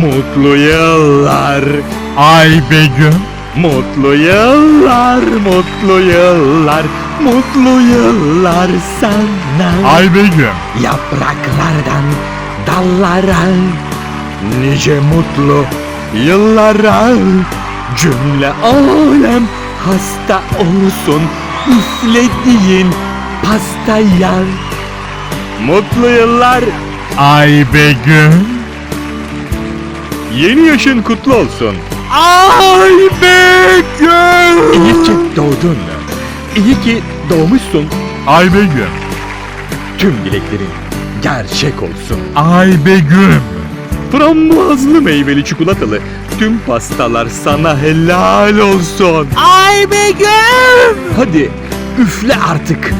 Mutlu yıllar. Ay Begüm. Mutlu yıllar, mutlu yıllar, mutlu yıllar sana. Ay Begüm. Yapraklardan dallara Nice mutlu yıllara Cümle alem hasta olsun Üflediğin pastaya Mutlu yıllar Ay Begüm. Yeni yaşın kutlu olsun Ay Begüm. İyi ki doğdun İyi ki doğmuşsun Ay Begüm. Tüm dileklerin gerçek olsun Ay Begüm. Frambuazlı meyveli çikolatalı tüm pastalar sana helal olsun. Ay Begüm. Hadi üfle artık.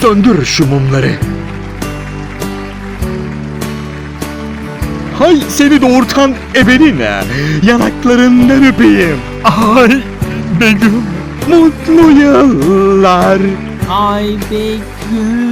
Söndür şu mumları. Hay seni doğurtan ebeline. Yanaklarından öpeyim. Ay Begüm. Mutlu yıllar. Ay Begüm.